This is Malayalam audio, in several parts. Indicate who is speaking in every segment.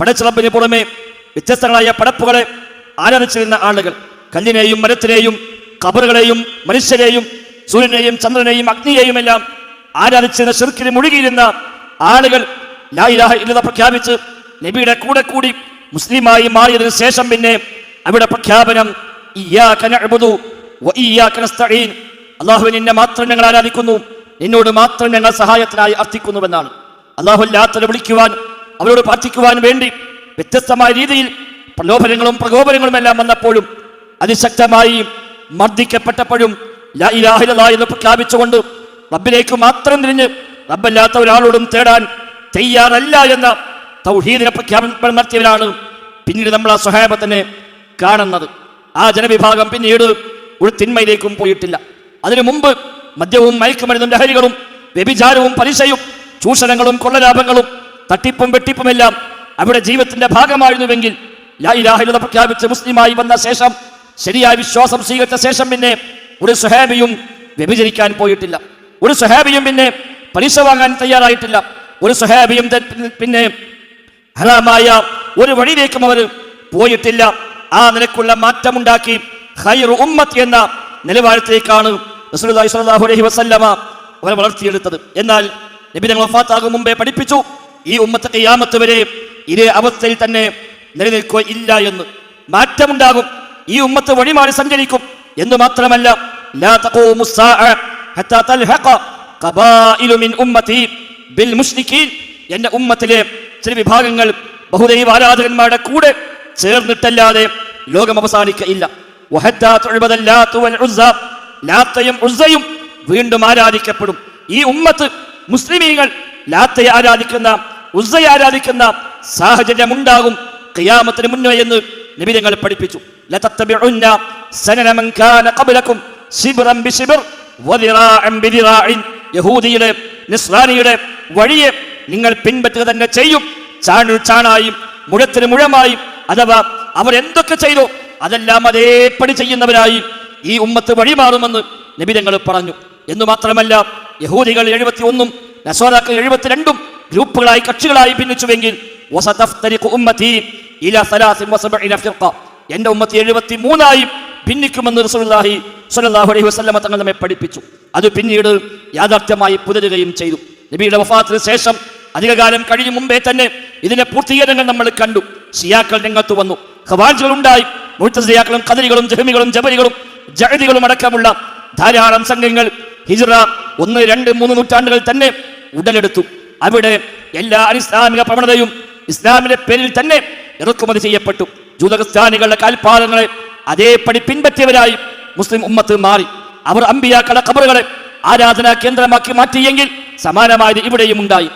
Speaker 1: പടച്ചിറപ്പിന് പുറമെ വ്യത്യസ്തങ്ങളായ പടപ്പുകളെ ആരാധിച്ചിരുന്ന ആളുകൾ. കല്ലിനെയും മരത്തിനെയും കബറുകളെയും മനുഷ്യരെയും സൂര്യനെയും ചന്ദ്രനെയും അഗ്നിയെയും എല്ലാം ആരാധിച്ചിരുന്ന ഷിർക്കിന് മുഴുകിയിരുന്ന ആളുകൾ ലായിലാഹ ഇല്ലത പ്രഖ്യാപിച്ച് നബിയുടെ കൂടെ കൂടി മുസ്ലിമായി മാറിയതിനു ശേഷം പിന്നെ അവിടെ പ്രഖ്യാപനം അള്ളാഹു നിന്നെ മാത്രം ഞങ്ങൾ ആരാധിക്കുന്നു. നിന്നോട് മാത്രം ഞങ്ങൾ സഹായത്തിനായി അർത്ഥിക്കുന്നുവെന്നാണ്. അള്ളാഹു അല്ലാത്തവരെ വിളിക്കുവാൻ അവരോട് പ്രാർത്ഥിക്കുവാൻ വേണ്ടി വ്യത്യസ്തമായ രീതിയിൽ പ്രലോഭനങ്ങളും പ്രകോപനങ്ങളും എല്ലാം വന്നപ്പോഴും അതിശക്തമായി മർദ്ദിക്കപ്പെട്ടപ്പോഴും എന്ന് പ്രഖ്യാപിച്ചുകൊണ്ട് റബ്ബിലേക്ക് മാത്രം തിരിഞ്ഞ് റബ്ബല്ലാത്ത ഒരാളോടും തേടാൻ തയ്യാറല്ല എന്ന തൗഹീദിനെ പ്രഖ്യാപനം നടത്തിയവരാണ് പിന്നീട് നമ്മൾ ആ സ്വഹാബത്തിനെ കാണുന്നത്. ആ ജനവിഭാഗം പിന്നീട് ഒരു തിന്മയിലേക്കും പോയിട്ടില്ല. അതിനു മുമ്പ് മദ്യവും മയക്കുമരുന്നും ലഹരികളും വ്യഭിചാരവും പലിശയും ചൂഷണങ്ങളും കൊള്ളലാഭങ്ങളും തട്ടിപ്പും വെട്ടിപ്പുമെല്ലാം അവിടെ ജീവിതത്തിന്റെ ഭാഗമായിരുന്നുവെങ്കിൽ ലാ ഇലാഹ ഇല്ലല്ലാഹ് പ്രഖ്യാപിച്ച് മുസ്ലിമായി വന്ന ശേഷം ശരിയായ വിശ്വാസം സ്വീകരിച്ച ശേഷം പിന്നെ ഒരു സുഹാബിയും വ്യഭിചരിക്കാൻ പോയിട്ടില്ല. ഒരു സുഹാബിയും പിന്നെ പലിശ വാങ്ങാൻ തയ്യാറായിട്ടില്ല. ഒരു സുഹാബിയും പിന്നെ ഹലാമായ ഒരു വഴിയിലേക്കും അവർ പോയിട്ടില്ല. ആ നിലക്കുള്ള മാറ്റമുണ്ടാക്കി ഹൈർ ഉമ്മത്ത് എന്ന നിലവാരത്തിലേക്കാണ് റസൂലുള്ളാഹി സ്വല്ലല്ലാഹു അലൈഹി വസല്ലമ അവരെ വളർത്തിയെടുത്തത്. എന്നാൽ നബി തങ്ങൾ മുമ്പേ പഠിപ്പിച്ചു. ഈ ഉമ്മത്ത് കയ്യാമത്ത് വരെ ഇതേ അവസ്ഥയിൽ തന്നെ നിലനിൽക്കുക ഇല്ല എന്ന് മാറ്റമുണ്ടാകും. ഈ ഉമ്മത്ത് വഴിമാറി സഞ്ചരിക്കും. എന്ന് മാത്രമല്ല എന്റെ ഉമ്മത്തിലെ ചില വിഭാഗങ്ങൾ ബഹുദൈവ ആരാധകന്മാരുടെ കൂടെ ചേർന്നിട്ടല്ലാതെ ലോകം അവസാനിക്കയില്ല. വീണ്ടും ആരാധിക്കപ്പെടും. ഈ ഉമ്മത്ത് മുസ്ലിമീങ്ങൾ ലാത്തയെ ആരാധിക്കുന്ന ഉസ്സയെ ആരാധിക്കുന്ന സാഹചര്യം ഉണ്ടാകും ഖിയാമത്തിന് മുന്നേ എന്ന് നബി ഞങ്ങൾ പഠിപ്പിച്ചു. യഹൂദിയുടെ നിസ്രാനിയുടെ വഴിയെ നിങ്ങൾ പിൻപറ്റുക തന്നെ ചെയ്യും. ചാണു ചാണായും മുഴത്തിന് മുഴമായും അഥവാ അവർ എന്തൊക്കെ ചെയ്തു അതെല്ലാം അതേപടി ചെയ്യുന്നവരായി ഈ ഉമ്മത്ത് വഴിമാറുമെന്ന് നിബിധങ്ങൾ പറഞ്ഞു. എന്നു മാത്രമല്ല യഹൂദികൾ എഴുപത്തി ഒന്നും നസോറാക്കൾ എഴുപത്തിരണ്ടും ഗ്രൂപ്പുകളായി കക്ഷികളായി ഭിന്നിച്ചുവെങ്കിൽ. എന്റെ ഉമ്മത്തി എഴുപത്തി മൂന്നായി ഭിന്നിക്കുമെന്ന് റസൂലുള്ളാഹി സ്വല്ലല്ലാഹു അലൈഹി വസല്ലമ തങ്ങൾ നമ്മെ പഠിപ്പിച്ചു. അത് പിന്നീട് യാഥാർത്ഥ്യമായി പുലരുകയും ചെയ്തു. നബിയുടെ വഫാത്തിന് ശേഷം അധികകാലം കഴിഞ്ഞ മുമ്പേ തന്നെ ഇതിന്റെ പൂർത്തീകരണങ്ങൾ നമ്മൾ കണ്ടു. ഷിയാക്കൾ രംഗത്ത് വന്നു. ഖവാജുകൾ ഉണ്ടായി മുഴുത്തസിയാക്കളും കദരികളും ജഹമികളും ജബരികളും ജഹദികളും അടക്കമുള്ള ധാരാളം സംഘങ്ങൾ ഹിജ്റ ഒന്ന് രണ്ട് മൂന്ന് നൂറ്റാണ്ടുകൾ തന്നെ ഉടലെടുത്തു. അവിടെ എല്ലാ അടിസ്ഥാനിക പ്രവണതയും ഇസ്ലാമിന്റെ പേരിൽ തന്നെ ഇറക്കുമതി ചെയ്യപ്പെട്ടു. ജൂതകസ്ഥാനികളുടെ കാൽപാദങ്ങളെ അതേപടി പിൻപറ്റിയവരായി മുസ്ലിം ഉമ്മത്ത് മാറി. അവർ അമ്പിയാക്കളുടെ കബറുകളെ ആരാധനാ കേന്ദ്രമാക്കി മാറ്റിയെങ്കിൽ സമാനമായത് ഇവിടെയും ഉണ്ടായി.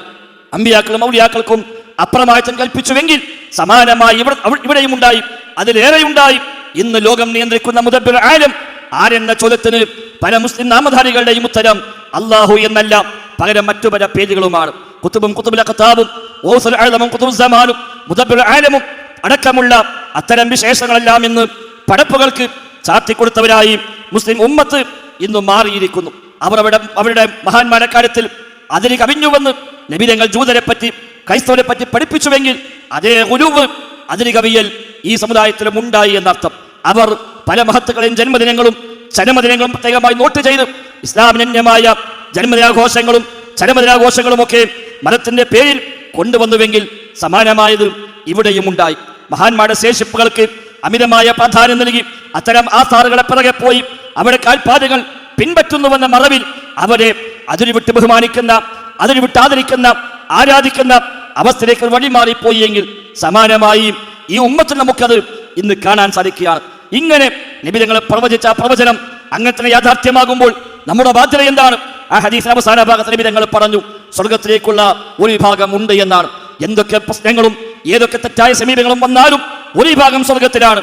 Speaker 1: അമ്പിയാക്കളും ഔലിയാക്കൾക്കും അപ്രമായത്തം കൽപ്പിച്ചുവെങ്കിൽ സമാനമായി ഇവിടെ ഇവിടെയും ഉണ്ടായി. അതിലേറെ ഉണ്ടായി. ഇന്ന് ലോകം നിയന്ത്രിക്കുന്ന മുദബ്ബിർ ആലം ആരെന്ന ചോദ്യത്തിന് പല മുസ്ലിം നാമധാരികളുടെയും ഉത്തരം അള്ളാഹു എന്നല്ല. പകരം മറ്റു പല പേജുകളുമാണ്. കുത്തുബും കുത്തുബിലെ കത്താബും ഓസുൽ ആലമും കുത്തുബുൽ സമാനും മുദബ്ബിർ ആലമും അടക്കമുള്ള അത്തരം വിശേഷങ്ങളെല്ലാം ഇന്ന് പടപ്പുകൾക്ക് ചാർത്തിക്കൊടുത്തവരായി മുസ്ലിം ഉമ്മത്ത് ഇന്ന് മാറിയിരിക്കുന്നു. അവർ അവിടെ അവരുടെ മഹാന്മാരെ കാര്യത്തിൽ അതിന് കവിഞ്ഞുവെന്ന് നബിതങ്ങൾ ജൂതരെ പറ്റി ക്രൈസ്തവരെ പറ്റി പഠിപ്പിച്ചുവെങ്കിൽ അതേ ഗുരുവ് അതിന് കവിയൽ ഈ സമുദായത്തിലും ഉണ്ടായി എന്നർത്ഥം. അവർ പല മഹത്തുക്കളെയും ജന്മദിനങ്ങളും ചരമദിനങ്ങളും പ്രത്യേകമായി നോട്ട് ചെയ്ത് ഇസ്ലാമിനന്യമായ ജന്മദിനാഘോഷങ്ങളും ചരമദിനാഘോഷങ്ങളും ഒക്കെ മതത്തിന്റെ പേരിൽ കൊണ്ടുവന്നുവെങ്കിൽ സമാനമായത് ഇവിടെയും ഉണ്ടായി. മഹാന്മാരുടെ ശേഷിപ്പുകൾക്ക് അമിതമായ പ്രാധാന്യം നൽകി അത്തരം ആസാറുകളെ പിറകെ പോയി അവരുടെ കാൽപാതകൾ പിൻപറ്റുന്നുവെന്ന മറവിൽ അവരെ അതിരുവിട്ട് ബഹുമാനിക്കുന്ന അതിരുവിട്ട് ആദരിക്കുന്ന ആരാധിക്കുന്ന അവസ്ഥയിലേക്ക് വഴിമാറിപ്പോയി എങ്കിൽ സമാനമായി ഈ ഉമ്മത്തിൽ നമുക്കത് ഇന്ന് കാണാൻ സാധിക്കുകയാണ്. ഇങ്ങനെ നിബിധങ്ങളെ പ്രവചിച്ച പ്രവചനം അങ്ങനെ തന്നെ യാഥാർത്ഥ്യമാകുമ്പോൾ നമ്മുടെ ബാധ്യത എന്താണ്? ആ ഹദീസ് അവസാന ഭാഗത്തിന് വിധങ്ങൾ പറഞ്ഞു സ്വർഗത്തിലേക്കുള്ള ഒരു വിഭാഗം ഉണ്ട് എന്നാണ്. എന്തൊക്കെ പ്രശ്നങ്ങളും ഏതൊക്കെ തെറ്റായ സമീപങ്ങളും വന്നാലും ഒരു വിഭാഗം സ്വർഗത്തിലാണ്.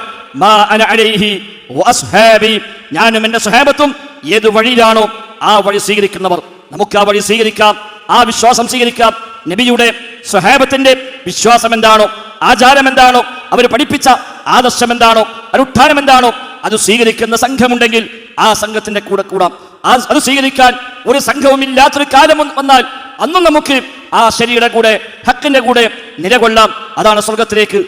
Speaker 1: ഞാനും എന്റെ സ്വഹാബത്തും ഏത് വഴിയിലാണോ ആ വഴി സ്വീകരിക്കുന്നവർ. നമുക്ക് ആ വഴി സ്വീകരിക്കാം ആ വിശ്വാസം സ്വീകരിക്കാം. നബിയുടെ സ്വഹാബത്തിന്റെ വിശ്വാസം എന്താണോ ആചാരം എന്താണോ അവർ പഠിപ്പിച്ച ആദർശം എന്താണോ അനുഷ്ഠാനം എന്താണോ അത് സ്വീകരിക്കുന്ന സംഘമുണ്ടെങ്കിൽ ആ സംഘത്തിന്റെ കൂടെ കൂടാം. അത് സ്വീകരിക്കാൻ ഒരു സംഘവും ഇല്ലാത്തൊരു കാലം വന്നാൽ അന്നും നമുക്ക് ആ ശരിയുടെ കൂടെ ഹക്കിന്റെ കൂടെ നിലകൊള്ളാം. അതാണ് സ്വർഗത്തിലേക്ക്